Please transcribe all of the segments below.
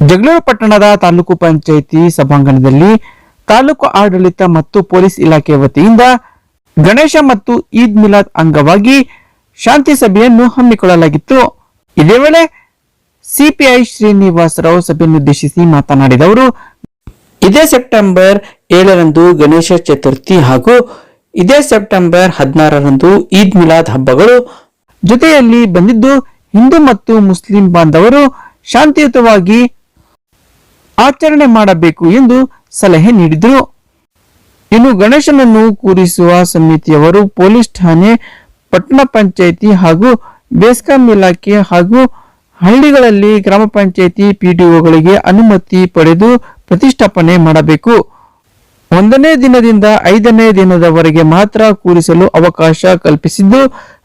ಜಗಳೂರು ಪಟ್ಟಣದ ತಾಲೂಕು ಪಂಚಾಯಿತಿ ಸಭಾಂಗಣದಲ್ಲಿ ತಾಲೂಕು ಆಡಳಿತ ಮತ್ತು ಪೊಲೀಸ್ ಇಲಾಖೆ ವತಿಯಿಂದ ಗಣೇಶ ಮತ್ತು ಈದ್ ಮಿಲಾದ್ ಅಂಗವಾಗಿ ಶಾಂತಿ ಸಭೆಯನ್ನು ಹಮ್ಮಿಕೊಳ್ಳಲಾಗಿತ್ತು. ಇದೇ ವೇಳೆ ಸಿಪಿಐ ಶ್ರೀನಿವಾಸ ರಾವ್ ಸಭೆಯನ್ನುದ್ದೇಶಿಸಿ ಮಾತನಾಡಿದವರು, ಇದೇ ಸೆಪ್ಟೆಂಬರ್ ಏಳರಂದು ಗಣೇಶ ಚತುರ್ಥಿ ಹಾಗೂ ಇದೇ ಸೆಪ್ಟೆಂಬರ್ ಹದಿನಾರರಂದು ಈದ್ ಮಿಲಾದ್ ಹಬ್ಬಗಳು ಜೊತೆಯಲ್ಲಿ ಬಂದಿದ್ದು ಹಿಂದೂ ಮತ್ತು ಮುಸ್ಲಿಂ ಬಾಂಧವರು ಶಾಂತಿಯುತವಾಗಿ ಆಚರಣೆ ಮಾಡಬೇಕು ಎಂದು ಸಲಹೆ ನೀಡಿದರು. ಇನ್ನು ಗಣೇಶನನ್ನು ಕೂರಿಸುವ ಸಮಿತಿಯವರು ಪೊಲೀಸ್ ಠಾಣೆ, ಪಟ್ಟಣ ಪಂಚಾಯಿತಿ ಹಾಗೂ ಬೇಸ್ಕಾಂ ಇಲಾಖೆ ಹಾಗೂ ಹಳ್ಳಿಗಳಲ್ಲಿ ಗ್ರಾಮ ಪಂಚಾಯಿತಿ ಪಿಡಿಒಗಳಿಗೆ ಅನುಮತಿ ಪಡೆದು ಪ್ರತಿಷ್ಠಾಪನೆ ಮಾಡಬೇಕು. ಒಂದನೇ ದಿನದಿಂದ ಐದನೇ ದಿನದವರೆಗೆ ಮಾತ್ರ ಕೂರಿಸಲು ಅವಕಾಶ ಕಲ್ಪಿಸಿದ್ದು,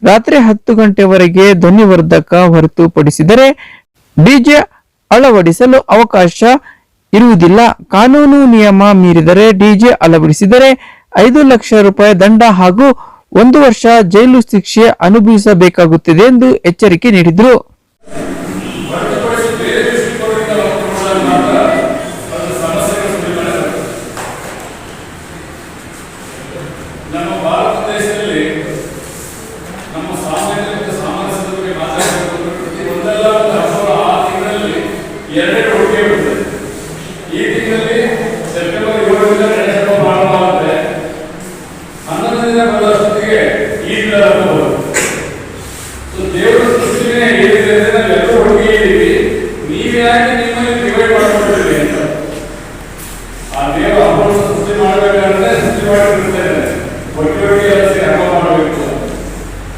ರಾತ್ರಿ ಹತ್ತು ಗಂಟೆವರೆಗೆ ಧ್ವನಿವರ್ಧಕ ಹೊರತುಪಡಿಸಿದರೆ ಡಿಜೆ ಅಳವಡಿಸಲು ಅವಕಾಶ ಇರುವುದಿಲ್ಲ. ಕಾನೂನು ನಿಯಮ ಮೀರಿದರೆ ಡಿಜೆ ಅಳವಡಿಸಿದರೆ ಐದು ಲಕ್ಷ ರೂಪಾಯಿ ದಂಡ ಹಾಗೂ ಒಂದು ವರ್ಷ ಜೈಲು ಶಿಕ್ಷೆ ಅನುಭವಿಸಬೇಕಾಗುತ್ತದೆ ಎಂದು ಎಚ್ಚರಿಕೆ ನೀಡಿದರು. ಹನ್ನೊಂದರಿಂದ ಬರೋಷ್ಟೊತ್ತಿಗೆ ಈದ್ ಮಿಲಾದ್ ಹಬ್ಬ ಬರುತ್ತೆ ಸೊ ದೇವರ ಸೃಷ್ಟಿನೇ ಹೇಳಿದ್ರೆ ನಾವೆಲ್ಲರೂ ಒಟ್ಟಿಗೆ ಇದ್ದೀವಿ ನೀವು ಯಾಕೆ ನಿಮ್ಮಲ್ಲಿ ಡಿವೈಡ್ ಮಾಡ್ಕೊಂಡಿದ್ದೀರಿ ಅಂತ ಆ ದೇವ ಹಬ್ಬವನ್ನು ಸೃಷ್ಟಿ ಮಾಡಬೇಕಾದ್ರೆ ಸೃಷ್ಟಿ ಮಾಡಿರ್ತಾರೆ ಒಟ್ಟಿ ಒಟ್ಟಿ ಎಲ್ಲ ಸೇರಿ ಹಬ್ಬ ಮಾಡಬೇಕು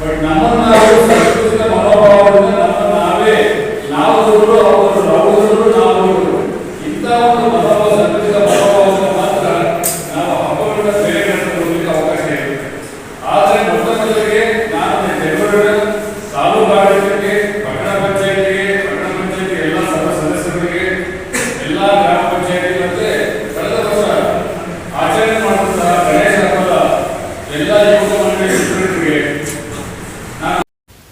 ಬಟ್ ನಮ್ಮನ್ನ ನಾವು ಸಂಸ್ಕೃತಿಕ ಮನೋಭಾವದಿಂದ ನಮ್ಮ ನಾವೇ ನಾವು ದೊಡ್ಡರು ಅವರು ನಾವು ದೊಡ್ಡರು ನಾವು ದೊಡ್ಡರು ಇಂಥ ಒಂದು ಮನೋಭಾವ ಸಂಸ್ಕೃತಿಕ ಮನೋಭಾವದಿಂದ ಮಾತ್ರ ನಾವು ಹಬ್ಬಗಳನ್ನ ಬೇರೆಗಳನ್ನು ಕೊಡಲಿಕ್ಕೆ ಅವಕಾಶ ಇರುತ್ತೆ ಆದರೆ ಮೊಟ್ಟ ಮೊದಲಿಗೆ ನಾನು ಜನವರಿ ತಾಲೂಕು ಆಡಳಿತಕ್ಕೆ ಪಟ್ಟಣ ಪಂಚಾಯತಿಗೆ ಪಟ್ಟಣ ಪಂಚಾಯತಿ ಎಲ್ಲ ಸಭಾ ಸದಸ್ಯರಿಗೆ ಎಲ್ಲ ಗ್ರಾಮ ಪಂಚಾಯತಿ ಮತ್ತೆ ಕಳೆದ ವರ್ಷ ಆಚರಣೆ ಮಾಡುವಂತಹ ಗಣೇಶ ಹಬ್ಬದ ಎಲ್ಲ ಯುವಕ ಮಂಡಳಿ ಸದಸ್ಯರಿಗೆ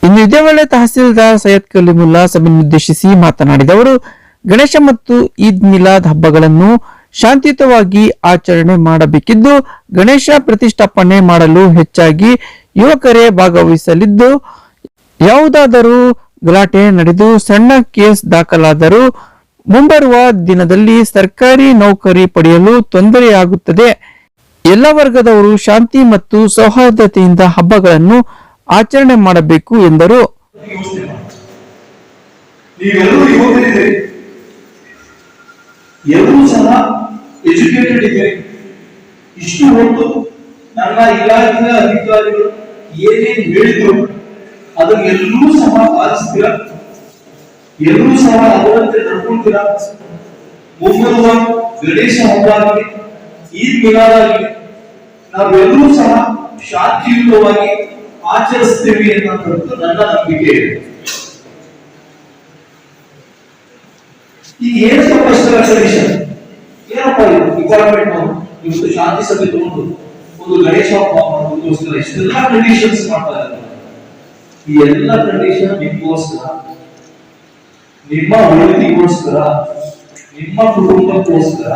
ಇನ್ನು ಇದೇ ವೇಳೆ ತಹಸೀಲ್ದಾರ್ ಸೈಯದ್ ಕಲಿಮುಲ್ಲಾ ಸಭೆಯನ್ನುದ್ದೇಶಿಸಿ ಮಾತನಾಡಿದವರು ಗಣೇಶ ಮತ್ತು ಈದ್ ಮಿಲಾದ್ ಹಬ್ಬಗಳನ್ನು ಶಾಂತಿಯುತವಾಗಿ ಆಚರಣೆ ಮಾಡಬೇಕಿದ್ದು, ಗಣೇಶ ಪ್ರತಿಷ್ಠಾಪನೆ ಮಾಡಲು ಹೆಚ್ಚಾಗಿ ಯುವಕರೇ ಭಾಗವಹಿಸಲಿದ್ದು, ಯಾವುದಾದರೂ ಗಲಾಟೆ ನಡೆದು ಸಣ್ಣ ಕೇಸ್ ದಾಖಲಾದರೂ ಮುಂಬರುವ ದಿನದಲ್ಲಿ ಸರ್ಕಾರಿ ನೌಕರಿ ಪಡೆಯಲು ತೊಂದರೆಯಾಗುತ್ತದೆ. ಎಲ್ಲ ವರ್ಗದವರು ಶಾಂತಿ ಮತ್ತು ಸೌಹಾರ್ದತೆಯಿಂದ ಹಬ್ಬಗಳನ್ನು ಆಚರಣೆ ಮಾಡಬೇಕು ಎಂದರು. ಅದನ್ನೆಲ್ಲೂ ಸಹ ಪಾಲಿಸ್ತೀರ? ಎಲ್ಲರೂ ಸಹ ಅದರಂತೆ ನಡ್ಕೊಳ್ತೀರಾ? ಮುಂಬರುವ ಗಣೇಶ ಹಬ್ಬ ಆಗಲಿ ಈದ್ ಮಿಲಾದ್ ಆಗಲಿ ನಾವೆಲ್ಲರೂ ಸಹ ಶಾಂತಿಯುತವಾಗಿ ಆಚರಿಸ್ತೀವಿ ಅನ್ನೋದು ನನ್ನ ನಂಬಿಕೆ. ಇದೆ ಈಗ ಏನಪ್ಪ ಇಷ್ಟರ ಕಂಡೀಷನ್ ಏನಪ್ಪ ಇದು? ರಿಕ್ವೈರ್ಮೆಂಟ್ ನಾವು ಇವತ್ತು ಶಾಂತಿ ಸಭೆ ತಗೊಂಡು ಒಂದು ಗಣೇಶ ಹಬ್ಬ ಮಾಡೋದಕ್ಕೋಸ್ಕರ ಇಷ್ಟೆಲ್ಲ ಕಂಡೀಷನ್ಸ್ ಮಾಡ್ತಾ ಇದ್ದಾರೆ. ಈ ಎಲ್ಲ ಕಂಡೀಷನ್ ನಿಮಗೋಸ್ಕರ ನಿಮ್ಮ ಒಳಿತಿಗೋಸ್ಕರ ನಿಮ್ಮ ಕುಟುಂಬಕ್ಕೋಸ್ಕರ,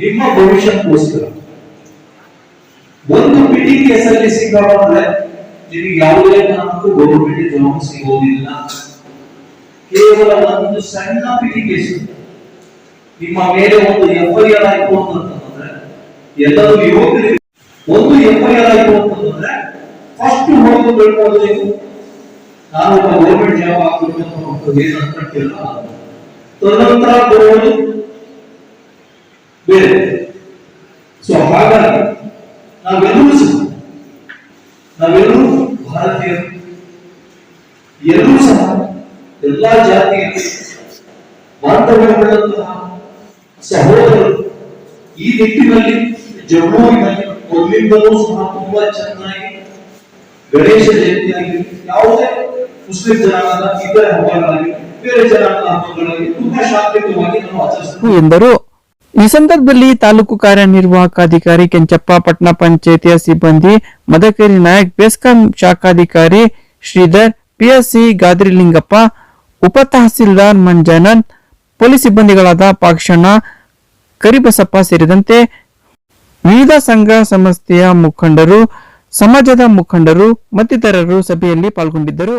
ನಿಮ್ಮ ಭವಿಷ್ಯಕ್ಕೋಸ್ಕರ ಒಂದು ಪಿಟಿ ಕೇಸಲ್ಲಿ ಸಿಕ್ಕಾಕೊಂಡ್ರೆ ನಿಮಗೆ ಯಾವುದೇ ಕಾರಣಕ್ಕೂ ಗೌರ್ಮೆಂಟ್ ಜಾಬ್ ಸಿಗೋದಿಲ್ಲ. ಕೇವಲ ಒಂದು ಸಣ್ಣ ಪಿಟಿ ಕೇಸ್ ನಿಮ್ಮ ಮೇಲೆ ಒಂದು ಎಫ್ಐಆರ್ ಆಯ್ತು ಅಂತಂದ್ರೆ, ಎಲ್ಲರೂ ಯುವಕರಿಗೆ ಒಂದು ಎಫ್ಐಆರ್ ಆಯ್ತು ಅಂತಂದ್ರೆ ಫಸ್ಟ್ ಹೋಗಿ ತಿಳ್ಕೊಂಡು ನೀವು ನಾನು ಒಬ್ಬ ಗೌರ್ಮೆಂಟ್ ಜಾಬ್ ಆಗ್ಬೇಕು ಅಂತ ಏನು ಅನ್ಕೊಂತಿಲ್ಲ ತದನಂತರ ಬರುವುದು ಬೇರೆ ಸೊ ಹಾಗಾಗಿ ನಾವೆಲ್ಲರೂ ಸಹ ನಾವೆಲ್ಲರೂ ಭಾರತೀಯರು ಎಲ್ಲರೂ ಸಹ ಎಲ್ಲಾ ಜಾತಿಯ ಬಾಂಧವ್ಯವುಳ್ಳಂತಹ ಸಹೋದರರು ಈ ನಿಟ್ಟಿನಲ್ಲಿ ಜಮ್ಮುವಿನಲ್ಲಿ ಮೊದಲಿಂದಲೂ ಸಹ ತುಂಬಾ ಚೆನ್ನಾಗಿ ಗಣೇಶ ಜಯಂತಿಯಾಗಿ ಯಾವುದೇ ಮುಸ್ಲಿಂ ಜನಾಂಗದ ಇತರ ಹಬ್ಬಗಳಲ್ಲಿ ಬೇರೆ ಜನಾಂಗದ ಹಬ್ಬಗಳಲ್ಲಿ ತುಂಬಾ ಶಾಂತಿಯುತವಾಗಿ ನಾವು ಆಚರಿಸುತ್ತೇವೆ ಎಂದರು. ಈ ಸಂದರ್ಭದಲ್ಲಿ ತಾಲೂಕು ಕಾರ್ಯನಿರ್ವಾಹಕ ಅಧಿಕಾರಿ ಕೆಂಚಪ್ಪ ಪಟ್ಟಣ ಪಂಚಾಯತಿಯ ಸಿಬ್ಬಂದಿ, ಮದಕರಿ ನಾಯಕ್, ಬೆಸ್ಕಾಂ ಶಾಖಾಧಿಕಾರಿ ಶ್ರೀಧರ್, ಪಿಎಸ್ಸಿ ಗಾದ್ರಿಲಿಂಗಪ್ಪ, ಉಪ ತಹಸೀಲ್ದಾರ್ ಮಂಜಾನಂದ್ ಪೊಲೀಸ್ ಸಿಬ್ಬಂದಿಗಳಾದ ಪಾಕ್ಷಣ್ಣ, ಕರಿಬಸಪ್ಪ ಸೇರಿದಂತೆ ವಿವಿಧ ಸಂಘ ಸಂಸ್ಥೆಯ ಮುಖಂಡರು, ಸಮಾಜದ ಮುಖಂಡರು ಮತ್ತಿತರರು ಸಭೆಯಲ್ಲಿ ಪಾಲ್ಗೊಂಡಿದ್ದರು.